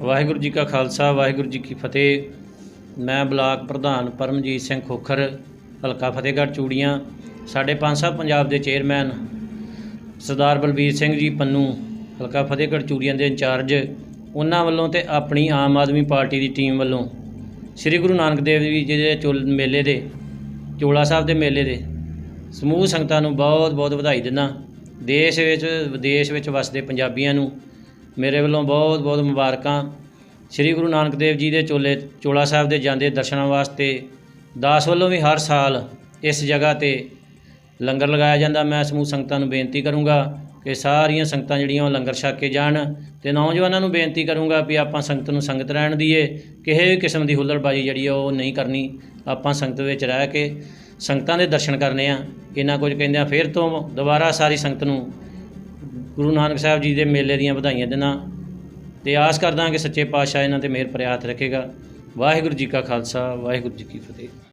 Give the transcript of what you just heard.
ਵਾਹਿਗੁਰੂ ਜੀ ਕਾ ਖਾਲਸਾ, ਵਾਹਿਗੁਰੂ ਜੀ ਕੀ ਫਤਿਹ। ਮੈਂ ਬਲਾਕ ਪ੍ਰਧਾਨ ਪਰਮਜੀਤ ਸਿੰਘ ਖੋਖਰ, ਹਲਕਾ ਫਤਿਹਗੜ੍ਹ ਚੂੜੀਆਂ, ਸਾਡੇ ਪੰਜ ਸਾਹਿਬ ਪੰਜਾਬ ਦੇ ਚੇਅਰਮੈਨ ਸਰਦਾਰ ਬਲਬੀਰ ਸਿੰਘ ਜੀ ਪੰਨੂ, ਹਲਕਾ ਫਤਿਹਗੜ੍ਹ ਚੂੜੀਆਂ ਦੇ ਇੰਚਾਰਜ, ਉਹਨਾਂ ਵੱਲੋਂ ਤੇ ਆਪਣੀ ਆਮ ਆਦਮੀ ਪਾਰਟੀ ਦੀ ਟੀਮ ਵੱਲੋਂ ਸ੍ਰੀ ਗੁਰੂ ਨਾਨਕ ਦੇਵ ਜੀ ਦੇ ਚੋਲ ਮੇਲੇ ਦੇ, ਚੋਲਾ ਸਾਹਿਬ ਦੇ ਮੇਲੇ ਦੇ ਸਮੂਹ ਸੰਗਤਾਂ ਨੂੰ ਬਹੁਤ ਬਹੁਤ ਵਧਾਈ ਦਿੰਦਾ। ਦੇਸ਼ ਵਿੱਚ, ਵਿਦੇਸ਼ ਵਿੱਚ ਵਸਦੇ ਪੰਜਾਬੀਆਂ ਨੂੰ ਮੇਰੇ ਵੱਲੋਂ ਬਹੁਤ ਬਹੁਤ ਮੁਬਾਰਕਾਂ। ਸ੍ਰੀ ਗੁਰੂ ਨਾਨਕ ਦੇਵ ਜੀ ਦੇ ਚੋਲੇ, ਚੋਲਾ ਸਾਹਿਬ ਦੇ ਜਾਂਦੇ ਦਰਸ਼ਨਾਂ ਵਾਸਤੇ ਦਾਸ ਵੱਲੋਂ ਵੀ ਹਰ ਸਾਲ ਇਸ ਜਗ੍ਹਾ ਤੇ ਲੰਗਰ ਲਗਾਇਆ ਜਾਂਦਾ। ਮੈਂ ਸਮੂਹ ਸੰਗਤਾਂ ਨੂੰ ਬੇਨਤੀ ਕਰੂੰਗਾ ਕਿ ਸਾਰੀਆਂ ਸੰਗਤਾਂ ਜਿਹੜੀਆਂ ਉਹ ਲੰਗਰ ਛਕ ਕੇ ਜਾਣ ਤੇ ਨੌਜਵਾਨਾਂ ਨੂੰ ਬੇਨਤੀ ਕਰੂੰਗਾ ਵੀ ਆਪਾਂ ਸੰਗਤ ਨੂੰ ਸੰਗਤ ਰਹਿਣ ਦੀਏ। ਕਿਸੇ ਵੀ ਕਿਸਮ ਦੀ ਹੁੱਲੜਬਾਜੀ ਜਿਹੜੀ ਆ, ਉਹ ਨਹੀਂ ਕਰਨੀ। ਆਪਾਂ ਸੰਗਤ ਵਿੱਚ ਰਹਿ ਕੇ ਸੰਗਤਾਂ ਦੇ ਦਰਸ਼ਨ ਕਰਨੇ ਆ। ਇਹਨਾਂ ਕੁਝ ਕਹਿੰਦੇ ਆ, ਫਿਰ ਤੋਂ ਦੁਬਾਰਾ ਸਾਰੀ ਸੰਗਤ ਨੂੰ ਗੁਰੂ ਨਾਨਕ ਸਾਹਿਬ ਜੀ ਦੇ ਮੇਲੇ ਦੀਆਂ ਵਧਾਈਆਂ ਦੇਣਾ ਤੇ ਆਸ ਕਰਦਾ ਕਿ ਸੱਚੇ ਪਾਤਸ਼ਾਹ ਇਹਨਾਂ ਤੇ ਮਿਹਰ ਭਰਿਆ ਹੱਥ ਰੱਖੇਗਾ। ਵਾਹਿਗੁਰੂ ਜੀ ਕਾ ਖਾਲਸਾ, ਵਾਹਿਗੁਰੂ ਜੀ ਕੀ ਫਤਿਹ।